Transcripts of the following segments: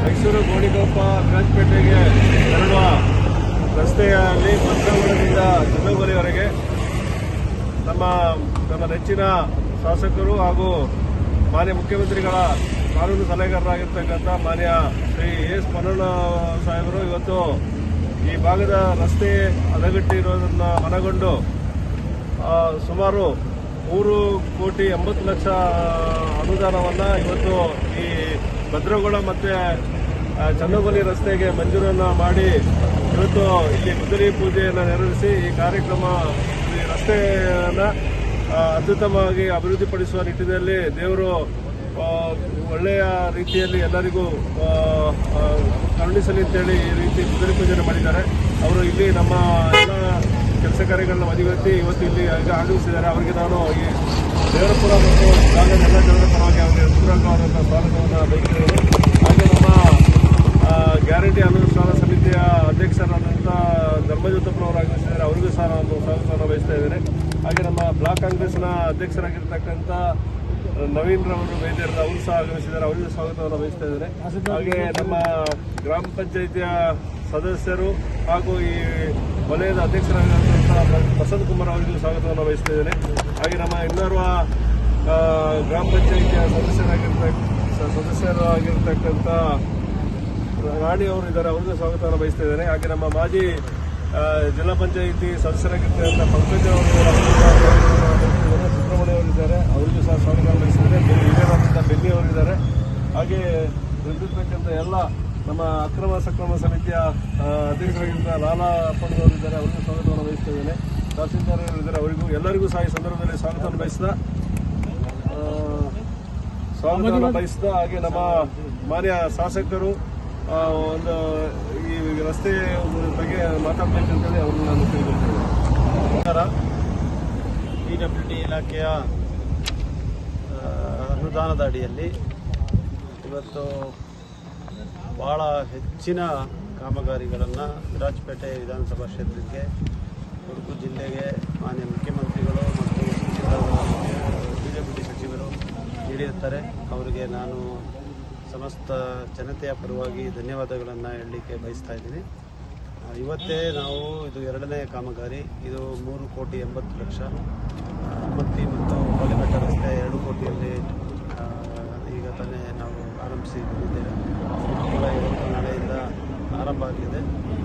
ಮೈಸೂರು ಗೋಡಿಗೊಪ್ಪ ವಿರಾಜಪೇಟೆಗೆ ತೆರಳುವ ರಸ್ತೆಯಲ್ಲಿ ಭದ್ರಗುಳದಿಂದ ಜನವರಿವರೆಗೆ ನಮ್ಮ ನಮ್ಮ ನೆಚ್ಚಿನ ಶಾಸಕರು ಹಾಗೂ ಮಾನ್ಯ ಮುಖ್ಯಮಂತ್ರಿಗಳ ಕಾನೂನು ಸಲಹೆಗಾರರಾಗಿರ್ತಕ್ಕಂಥ ಮಾನ್ಯ ಶ್ರೀ ಎಸ್ ಪನ್ನಣ್ಣ ಸಾಹೇಬರು ಇವತ್ತು ಈ ಭಾಗದ ರಸ್ತೆ ಹದಗಟ್ಟಿರೋದನ್ನು ಮನಗೊಂಡು ಸುಮಾರು ಮೂರು ಕೋಟಿ ಎಂಬತ್ತು ಲಕ್ಷ ಅನುದಾನವನ್ನು ಇವತ್ತು ಈ ಭದ್ರಗೋಳ ಮತ್ತು ಚಂದಗೊಲಿ ರಸ್ತೆಗೆ ಮಂಜೂರನ್ನು ಮಾಡಿ ಇವತ್ತು ಇಲ್ಲಿ ಗುದರಿ ಪೂಜೆಯನ್ನು ನೆರವೇರಿಸಿ ಈ ಕಾರ್ಯಕ್ರಮ ಈ ರಸ್ತೆಯನ್ನು ಅತ್ಯುತ್ತಮವಾಗಿ ಅಭಿವೃದ್ಧಿಪಡಿಸುವ ನಿಟ್ಟಿನಲ್ಲಿ ದೇವರು ಒಳ್ಳೆಯ ರೀತಿಯಲ್ಲಿ ಎಲ್ಲರಿಗೂ ಕರುಣಿಸಲಿ ಅಂತೇಳಿ ಈ ರೀತಿ ಗುದರಿ ಪೂಜೆಯನ್ನು ಮಾಡಿದ್ದಾರೆ. ಅವರು ಇಲ್ಲಿ ನಮ್ಮ ಎಲ್ಲ ಕೆಲಸ ಕಾರ್ಯಗಳನ್ನ ಮದುವೆತ್ತಿ ಇವತ್ತು ಇಲ್ಲಿ ಆಗಮಿಸಿದ್ದಾರೆ ಅವರಿಗೆ ನಾನು ಈ ದೇವರಪುರ ಮತ್ತು ಭಾಗದ ಎಲ್ಲ ಜನರ ಪರವಾಗಿ ಅವರಿಗೆ ಪೂರಕವಾದಂಥ ಸ್ವಾಗತವನ್ನು ಬಯಸಿದ್ದೇನೆ ಹಾಗೆ ನಮ್ಮ ಗ್ಯಾರಂಟಿ ಅನುಷ್ಠಾನ ಸಮಿತಿಯ ಅಧ್ಯಕ್ಷರಾದಂಥ ಧರ್ಮಜ್ಯೋತಪ್ಪನವರು ಆಗಮಿಸಿದ್ದಾರೆ. ಅವರಿಗೂ ಸಹ ನಾನು ಸ್ವಾಗತವನ್ನು ಬಯಸ್ತಾ ಇದ್ದೇನೆ. ಹಾಗೆ ನಮ್ಮ ಬ್ಲಾಕ್ ಕಾಂಗ್ರೆಸ್ನ ಅಧ್ಯಕ್ಷರಾಗಿರ್ತಕ್ಕಂಥ ನವೀನ್ ರವರು ವೈದ್ಯರು ಅವರು ಸಹ ಆಗಮಿಸಿದ್ದಾರೆ. ಅವರಿಗೂ ಸ್ವಾಗತವನ್ನು ಬಯಸ್ತಾ ಇದ್ದಾರೆ. ಹಾಗೆ ನಮ್ಮ ಗ್ರಾಮ ಪಂಚಾಯಿತಿಯ ಸದಸ್ಯರು ಹಾಗೂ ಈ ವಲಯದ ಅಧ್ಯಕ್ಷರಾಗಿರುವಂತಹ ಬಸಂತ್ ಕುಮಾರ್ ಅವರಿಗೂ ಸ್ವಾಗತವನ್ನು ಬಯಸ್ತಾ ಇದ್ದೇನೆ. ಹಾಗೆ ನಮ್ಮ ಇನ್ನೋರ್ವ ಗ್ರಾಮ ಪಂಚಾಯಿತಿಯ ಸದಸ್ಯರಾಗಿರ್ತಕ್ಕ ಸ- ಸದಸ್ಯರು ಆಗಿರ್ತಕ್ಕಂಥ ರಾಣಿ ಅವರು ಇದ್ದಾರೆ. ಅವರಿಗೂ ಸ್ವಾಗತವನ್ನು ಬಯಸ್ತಾ ಇದ್ದೇನೆ. ಹಾಗೆ ನಮ್ಮ ಮಾಜಿ ಜಿಲ್ಲಾ ಪಂಚಾಯಿತಿ ಸದಸ್ಯರಾಗಿರ್ತಕ್ಕಂಥ ಪಂಕಜ್ ಅವರು ಸುಬ್ರಹ್ಮಣ್ಯ ಅವರಿದ್ದಾರೆ ಅವರಿಗೂ ಸಹ ಸ್ವಾಗತವನ್ನು ಬಯಸಿದ್ದಾರೆ ಹಿರಿಯರಾದಂಥ ಬೆನ್ನಿ ಅವರಿದ್ದಾರೆ ಹಾಗೆ ಬಂದಿರ್ತಕ್ಕಂಥ ಎಲ್ಲ ನಮ್ಮ ಅಕ್ರಮ ಸಕ್ರಮ ಸಮಿತಿಯ ಅಧ್ಯಕ್ಷರಾಗಿದ್ದ ಲಾಲಾ ಅಪ್ಪಣ್ಣವರಿದ್ದಾರೆ ಅವರಿಗೂ ಸ್ವಾಗತವನ್ನು ಬಯಸ್ತಾ ಇದ್ದೇನೆ. ತಹಸೀಲ್ದಾರ್ ಇದ್ದಾರೆ ಅವರಿಗೂ ಎಲ್ಲರಿಗೂ ಸಹ ಈ ಸಂದರ್ಭದಲ್ಲಿ ಸ್ವಾಗತವನ್ನು ಬಯಸಿದ ಆ, ಸ್ವಾಗತವನ್ನು ಬಯಸಿದ ಹಾಗೆ ನಮ್ಮ ಮಾನ್ಯ ಶಾಸಕರು ಒಂದು ಈ ರಸ್ತೆ ಬಗ್ಗೆ ಮಾತಾಡಬೇಕಂತೇಳಿ ಅವರು ನಾನು ಕೇಳ್ಕೊಳ್ತೇನೆ. ನಮಸ್ಕಾರ. ಪಿ ಡಬ್ಲ್ಯೂ ಡಿ ಇಲಾಖೆಯ ಅನುದಾನದ ಅಡಿಯಲ್ಲಿ ಇವತ್ತು ಭಾಳ ಹೆಚ್ಚಿನ ಕಾಮಗಾರಿಗಳನ್ನು ವಿರಾಜಪೇಟೆ ವಿಧಾನಸಭಾ ಕ್ಷೇತ್ರಕ್ಕೆ, ಕೊಡಗು ಜಿಲ್ಲೆಗೆ ಮಾನ್ಯ ಮುಖ್ಯಮಂತ್ರಿಗಳು ಮತ್ತು ಬಿಜೆಪಿ ಸಚಿವರು ನೀಡಿರ್ತಾರೆ ಅವರಿಗೆ ನಾನು ಸಮಸ್ತ ಜನತೆಯ ಪರವಾಗಿ ಧನ್ಯವಾದಗಳನ್ನು ಹೇಳಲಿಕ್ಕೆ ಬಯಸ್ತಾ ಇದ್ದೀನಿ. ಇವತ್ತೇ ನಾವು ಇದು ಎರಡನೇ ಕಾಮಗಾರಿ. ಇದು ಮೂರು ಕೋಟಿ ಎಂಬತ್ತು ಲಕ್ಷ. ಮತ್ತು ಕೋಲೆಬೆಟ್ಟ ರಸ್ತೆ ಎರಡು ಕೋಟಿಯಲ್ಲಿ ಆ, ಈಗ ತಾನೇ ನಾವು ಆರಂಭಿಸಿ ಬಂದಿದ್ದೇವೆ ಇದು ಕೂಡ ಇವತ್ತು ನಾಳೆಯಿಂದ ಆರಂಭ ಆಗಿದೆ.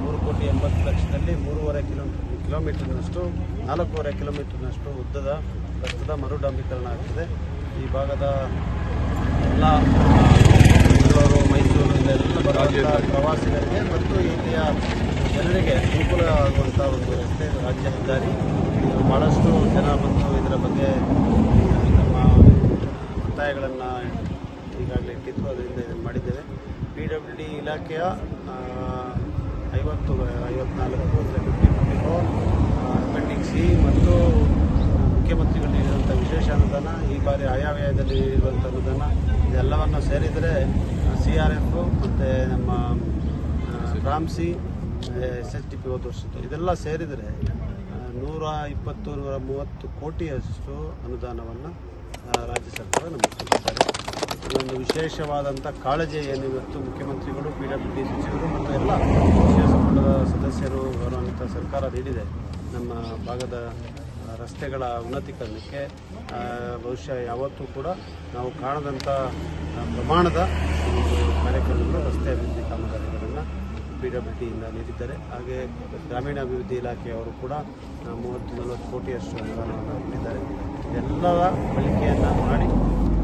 ಮೂರು ಕೋಟಿ ಎಂಬತ್ತು ಲಕ್ಷದಲ್ಲಿ ಮೂರುವರೆ ಕಿಲೋ ಕಿಲೋಮೀಟರ್ನಷ್ಟು ನಾಲ್ಕೂವರೆ ಕಿಲೋಮೀಟರ್ನಷ್ಟು ಉದ್ದದ ರಸ್ತೆದ ಮರು ಡಾಂಬೀಕರಣ ಆಗ್ತಿದೆ. ಈ ಭಾಗದ ಎಲ್ಲ ಬೆಂಗಳೂರು ಮೈಸೂರು ಎಲ್ಲ ಬರುವಂಥ ಪ್ರವಾಸಿಗರಿಗೆ ಮತ್ತು ಇಲ್ಲಿಯ ಜನರಿಗೆ ಅನುಕೂಲ ಆಗುವಂಥ ಒಂದು ರಸ್ತೆ ರಾಜ್ಯ ಹೆದ್ದಾರಿ. ಭಾಳಷ್ಟು ಜನ ಬಂದು ಇದರ ಬಗ್ಗೆ ನಮ್ಮ ಒತ್ತಾಯಗಳನ್ನು ಈಗಾಗಲೇ ಇಟ್ಟಿದ್ದು ಅದರಿಂದ ಇದನ್ನು ಮಾಡಿದ್ದೇವೆ. ಪಿ ಡಬ್ಲ್ಯೂ ಡಿ ಇಲಾಖೆಯ ಐವತ್ತು ಐವತ್ನಾಲ್ಕು fifty fifty four pending C ಮತ್ತು ಮುಖ್ಯಮಂತ್ರಿಗಳು ನೀಡಿರುವಂಥ ವಿಶೇಷ ಅನುದಾನ, ಈ ಬಾರಿ ಆಯಾವ್ಯಯದಲ್ಲಿ ಇರುವಂಥ ಅನುದಾನ, ಇದೆಲ್ಲವನ್ನು ಸೇರಿದರೆ ಸಿ ಆರ್ ಎಫ್ ಮತ್ತು ನಮ್ಮ ರಾಮ್ಸಿ ಎಸ್ ಎಸ್ ಟಿ ಪಿ ಹೋದ ಇದೆಲ್ಲ ಸೇರಿದರೆ ನೂರ ಇಪ್ಪತ್ತು, ನೂರ ಮೂವತ್ತು ಕೋಟಿಯಷ್ಟು ಅನುದಾನವನ್ನು ರಾಜ್ಯ ಸರ್ಕಾರ ನಮಗೆ ಕೊಟ್ಟಿದ್ದಾರೆ. ಈ ಒಂದು ವಿಶೇಷವಾದಂಥ ಕಾಳಜಿ ಏನು ಇವತ್ತು ಮುಖ್ಯಮಂತ್ರಿಗಳು, ಪಿ ಡಬ್ಲ್ಯೂ ಡಿ ಸಚಿವರು ಮತ್ತು ಎಲ್ಲ ವಿಶೇಷ ಸಂಪುಟದ ಸದಸ್ಯರು, ಗೌರವಾನ್ವಿತ ಸರ್ಕಾರ ನೀಡಿದೆ. ನಮ್ಮ ಭಾಗದ ರಸ್ತೆಗಳ ಉನ್ನತೀಕರಣಕ್ಕೆ ಬಹುಶಃ ಯಾವತ್ತೂ ಕೂಡ ನಾವು ಕಾಣದಂಥ ಪ್ರಮಾಣದ ಕಾರ್ಯಕ್ರಮಗಳು ರಸ್ತೆ ಅಭಿವೃದ್ಧಿ ಕಾಮಗಾರಿಗಳನ್ನು ಪಿ ಡಬ್ಲ್ಯೂ ಡಿಯಿಂದ ನೀಡಿದ್ದಾರೆ. ಹಾಗೆ ಗ್ರಾಮೀಣಾಭಿವೃದ್ಧಿ ಇಲಾಖೆಯವರು ಕೂಡ ಮೂವತ್ತು ನಲವತ್ತು ಕೋಟಿಯಷ್ಟು ಅನುದಾನವನ್ನು ನೀಡಿದ್ದಾರೆ. ಇದೆಲ್ಲರ ಬಳಕೆಯನ್ನು ಮಾಡಿ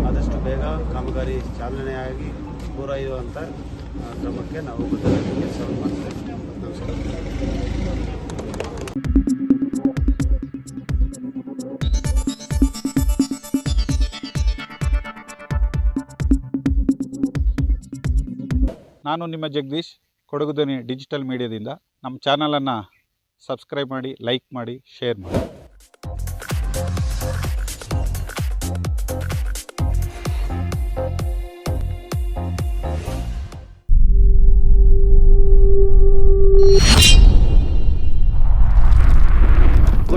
ಆದಷ್ಟು ಬೇಗ ಕಾಮಗಾರಿ ಚಾಲನೆಯಾಗಿ ಪೂರೈಯುವಂಥ ಆ, ಕ್ರಮಕ್ಕೆ ನಾವು ಬದ್ಧರಾಗಿ ಕೆಲಸವನ್ನು ಮಾಡ್ತೇವೆ. ನಾನು ನಿಮ್ಮ ಜಗದೀಶ್ ಕೊಡಗು ಡಿಜಿಟಲ್ ಮೀಡಿಯಾದಿಂದ. ನಮ್ಮ ಚಾನಲನ್ನು ಸಬ್ಸ್ಕ್ರೈಬ್ ಮಾಡಿ ಲೈಕ್ ಮಾಡಿ ಶೇರ್ ಮಾಡಿ.